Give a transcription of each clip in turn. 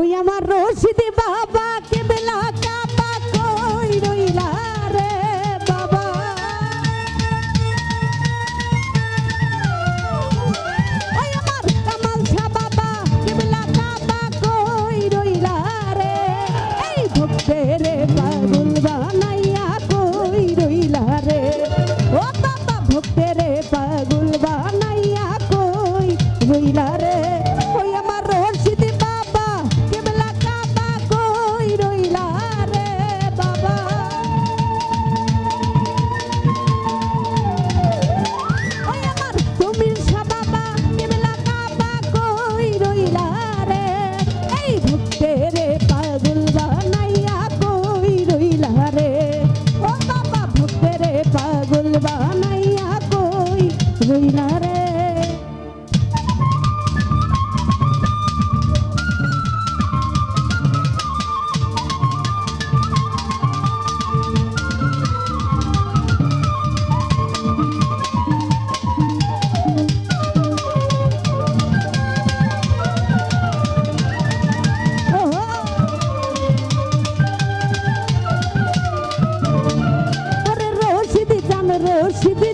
ওই আমার রশিদি বাবা, কেবলা কাবা কই রইলা রে বাবা? ওই আমার কামাল শাহ বাবা, কেবলা কাবা কই রইলা রে? এই ভক্তের পাগল বানাইয়া কই রইলা রে? ও বাবা, ভক্তের পাগল বানাইয়া কই রইলা Give me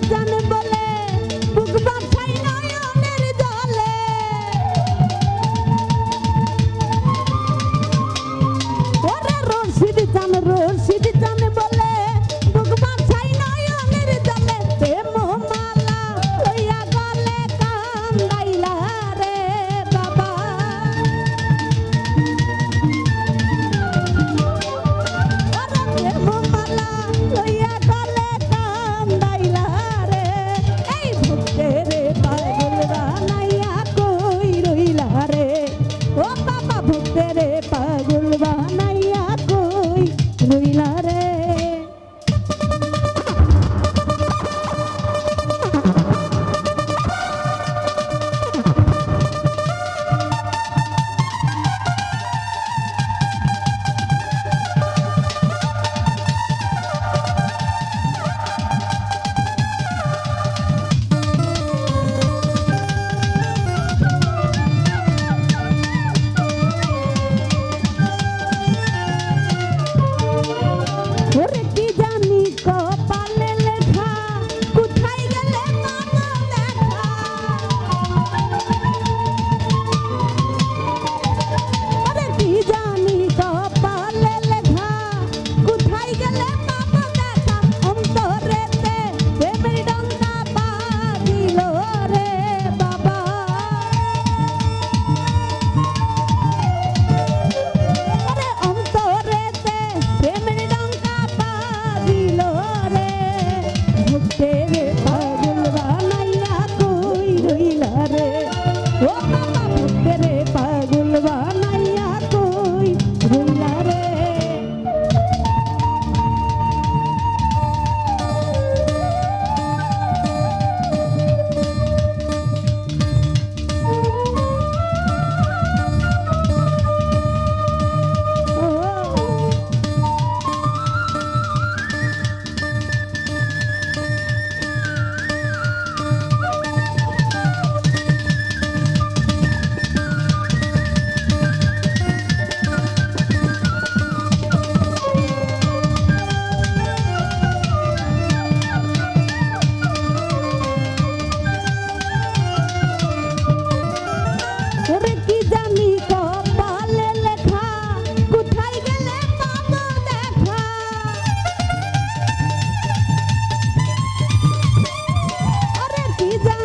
Vida.